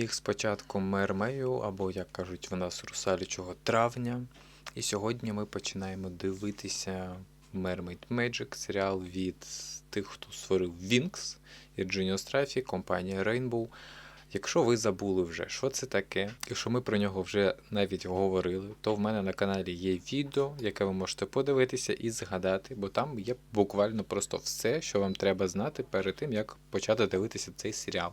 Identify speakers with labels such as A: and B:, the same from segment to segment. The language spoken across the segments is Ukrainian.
A: всіх спочатку Мермею, або, як кажуть в нас, русалічого травня. І сьогодні ми починаємо дивитися Mermaid Magic, серіал від тих, хто створив Вінкс, і Trophy, компанія Rainbow. Якщо ви забули вже, що це таке, якщо ми про нього вже навіть говорили, то в мене на каналі є відео, яке ви можете подивитися і згадати, бо там є буквально просто все, що вам треба знати перед тим, як почати дивитися цей серіал.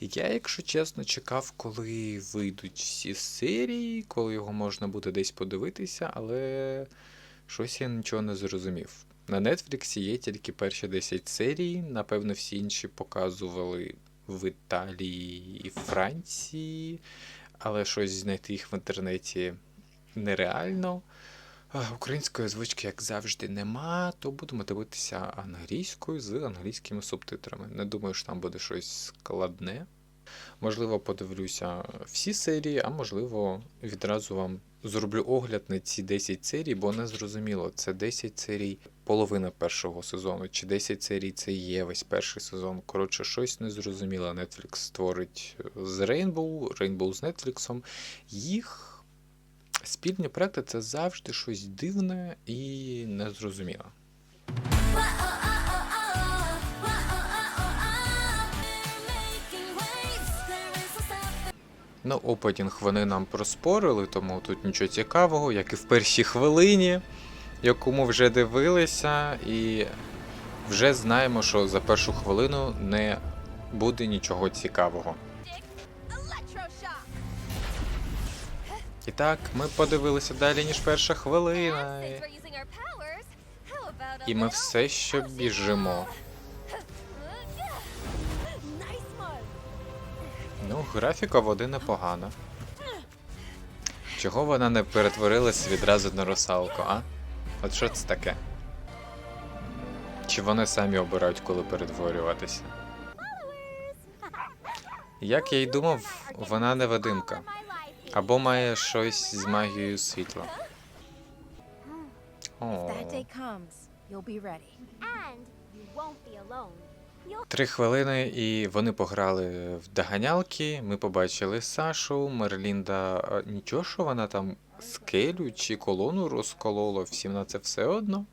A: Я, якщо чесно, чекав, коли вийдуть всі серії, коли його можна буде десь подивитися, але щось я нічого не зрозумів. На Netflix є тільки перші 10 серій, напевно, всі інші показували в Італії і Франції, але щось знайти їх в інтернеті нереально. Української звички, як завжди, нема, то будемо дивитися англійською з англійськими субтитрами. Не думаю, що там буде щось складне. Можливо, подивлюся всі серії, а можливо, відразу вам зроблю огляд на ці 10 серій, бо не зрозуміло, це 10 серій половина першого сезону, чи 10 серій це є весь перший сезон. Коротше, щось незрозуміло. Netflix створить з Rainbow, Rainbow з Netflix. Їх спільні проекти це завжди щось дивне і незрозуміле. Ну, опенінг вони нам проспорили, тому тут нічого цікавого, як і в першій хвилині, яку ми вже дивилися, і вже знаємо, що за першу хвилину не буде нічого цікавого. І так, ми подивилися далі, ніж перша хвилина. І ми все ще біжимо. Ну, графіка води непогана. Чого вона не перетворилась відразу на русалку, а? От що це таке? Чи вони самі обирають, коли перетворюватися? Як я й думав, вона невидимка. Або має щось з магією світла. О, Три хвилини, і вони пограли в доганялки. Ми побачили Сашу, Мерлінда. Нічого, що вона там скелю чи колону розколола, всім на це все одно.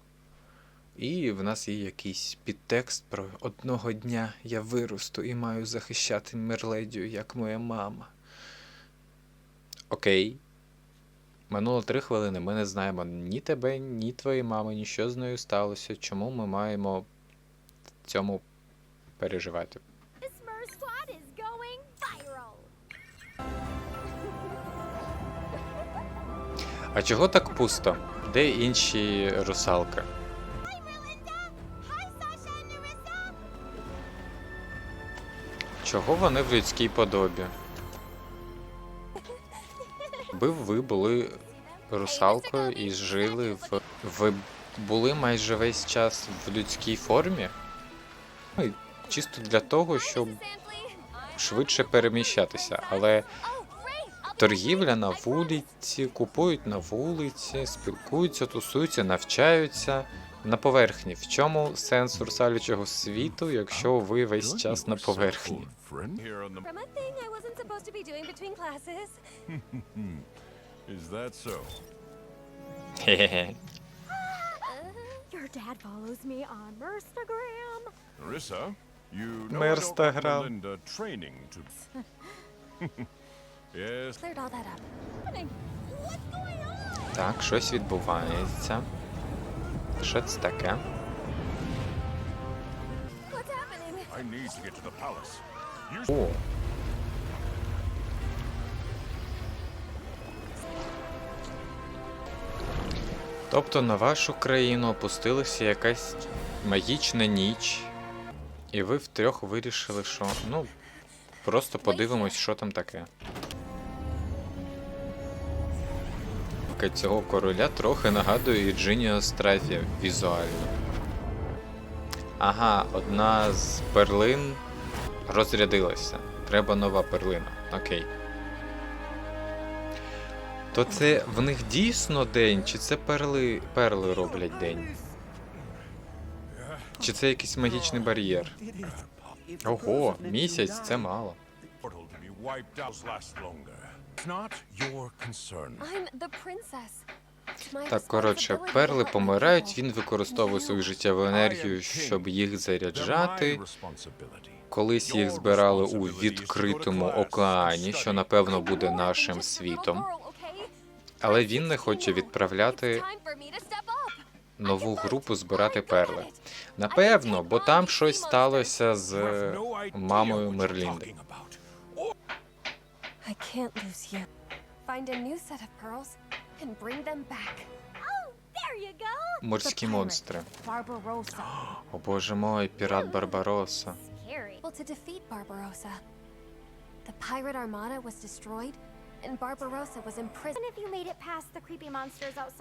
A: І в нас є якийсь підтекст про одного дня я виросту і маю захищати Мерледію, як моя мама. Окей. Минуло три хвилини. Ми не знаємо ні тебе, ні твоєї мами, ні що з нею сталося. Чому ми маємо в цьому переживати? А чого так пусто? Де інші русалки? Чого вони в людській подобі? Би ви були русалкою і жили в. Ви були майже весь час в людській формі? Чисто для того, щоб швидше переміщатися, але торгівля на вулиці, купують на вулиці, спілкуються, тусуються, навчаються на поверхні. В чому сенс русалючого світу, якщо ви весь час на поверхні? Хе-хе-хе.
B: Your dad follows me on Merstagram.
C: Marissa,
B: going on?
A: Так, щось відбувається. Що це таке? О. Тобто на вашу країну опустилася якась магічна ніч, і ви втрьох вирішили, що ну просто подивимось, що там таке. Цього короля трохи нагадує Джиніо Страфі візуально. Ага, одна з перлин розрядилася. Треба нова перлина. Окей. То це в них дійсно день, чи це перли, перли роблять день? Чи це якийсь магічний бар'єр? Ого, місяць це мало. Так, коротше, перли помирають, він використовує свою життєву енергію, щоб їх заряджати. Колись їх збирали у відкритому океані, що напевно буде нашим світом. Але він не хоче відправляти нову групу збирати перли. Напевно, бо там щось сталося з мамою Мерлінди.
B: Oh.
A: Морські монстри. О боже мой, пірат Барбароса.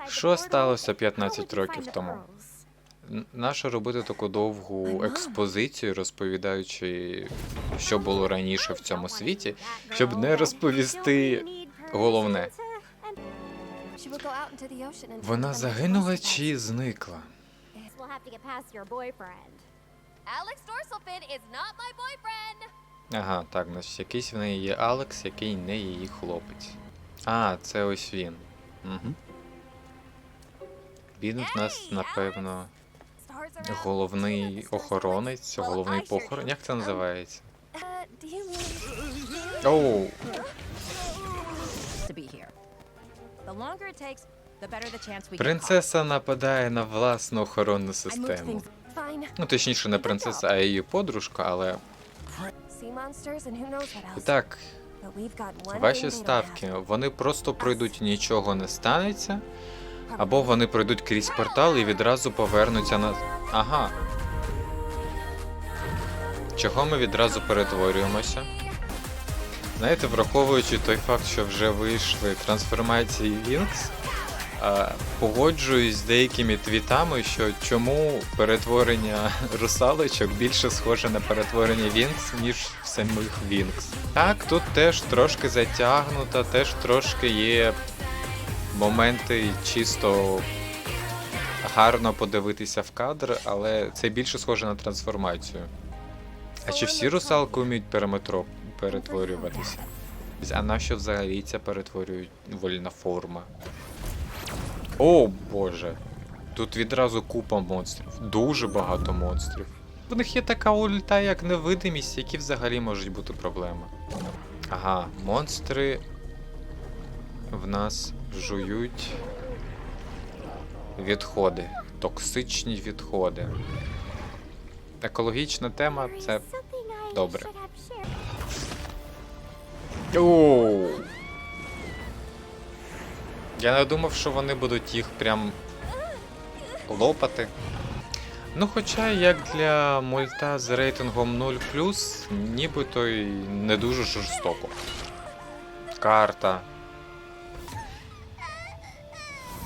A: Що сталося
B: how would
A: 15
B: you
A: років тому? Нащо робити таку довгу експозицію, розповідаючи, що було раніше в цьому світі, щоб не розповісти головне. Вона загинула чи зникла?
D: Alex Dorsalfin is not my boyfriend.
A: Ага, так, значить, якийсь в неї є Алекс, який не її хлопець. А, це ось він. Угу. Він в нас, напевно, головний охоронець, головний похорон. Як це
D: Um,
A: називається?
D: Uh.
A: Оу, принцеса нападає на власну охоронну систему. Ну, точніше, не принцеса, а її подружка, але і так, ваші ставки, вони просто пройдуть, нічого не станеться, або вони пройдуть крізь портал і відразу повернуться на. Ага. Чого ми відразу перетворюємося? Знаєте, враховуючи той факт, що вже вийшли трансформації Вінкс, погоджуюсь з деякими твітами, що чому перетворення русалочок більше схоже на перетворення Вінкс, ніж самих Вінкс. Так, тут теж трошки затягнуто, теж трошки є моменти чисто гарно подивитися в кадр, але це більше схоже на трансформацію. А чи всі русалки вміють периметро перетворюватися? А на що взагалі ця перетворювальна форма? О боже! Тут відразу купа монстрів. Дуже багато монстрів. В них є така ульта, як невидимість, які взагалі можуть бути проблеми. Ага, монстри в нас жують відходи. Токсичні відходи. Екологічна тема це. Добре. Оу. Я не думав, що вони будуть їх прям лопати. Ну, хоча, як для мульта з рейтингом 0, нібито й не дуже жорстоко. Карта.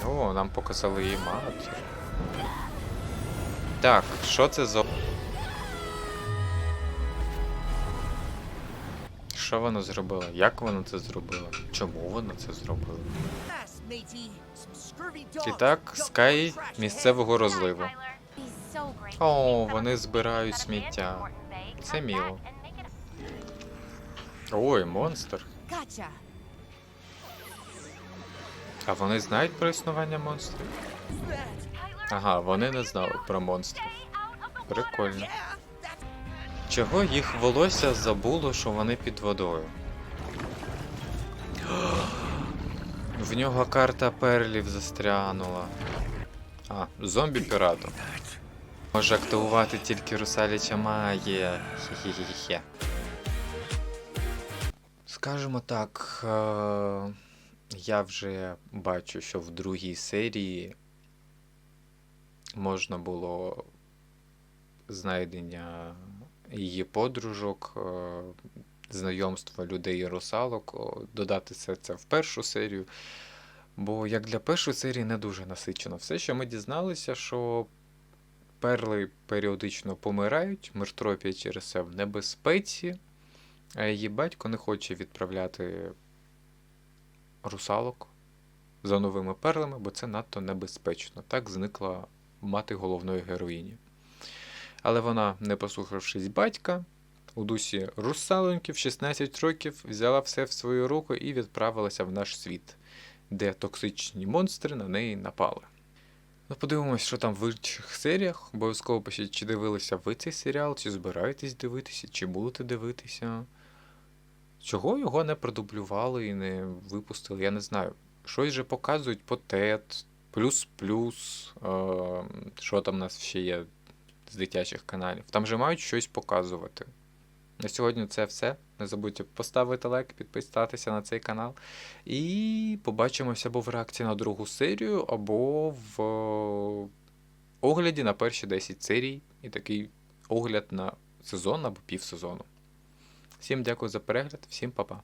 A: О, нам показали її матір. Так, що це за. Що вона зробила? Як вона це зробила? Чому вона це зробила? І так, Скай місцевого розливу. О, вони збирають сміття. Це міло. Ой, монстр. А вони знають про існування монстрів? Ага, вони не знали про монстрів. Прикольно. Чого їх волосся забуло, що вони під водою? В нього карта перлів застрянула. А, зомбі пірату. Може активувати тільки русаляча магія. Хі-хі-хі-хі. Скажімо так, е, я вже бачу, що в другій серії можна було знайдення її подружок, е, знайомства людей і русалок, додати все це в першу серію. Бо як для першої серії не дуже насичено. Все, що ми дізналися, що перли періодично помирають, мертропія через це в небезпеці, а її батько не хоче відправляти русалок за новими перлами, бо це надто небезпечно. Так зникла мати головної героїні. Але вона, не послухавшись батька, у дусі русалоньки в 16 років взяла все в свою руку і відправилася в наш світ, де токсичні монстри на неї напали. Ну, подивимось, що там в інших серіях. Обов'язково пишіть, чи дивилися ви цей серіал, чи збираєтесь дивитися, чи будете дивитися. Чого його не продублювали і не випустили, я не знаю. Щось же показують по ТЕТ, плюс-плюс, е, що там у нас ще є з дитячих каналів. Там же мають щось показувати. На сьогодні це все. Не забудьте поставити лайк, підписатися на цей канал. І побачимося або в реакції на другу серію, або в огляді на перші 10 серій. І такий огляд на сезон або півсезону. Всім дякую за перегляд, всім па-па.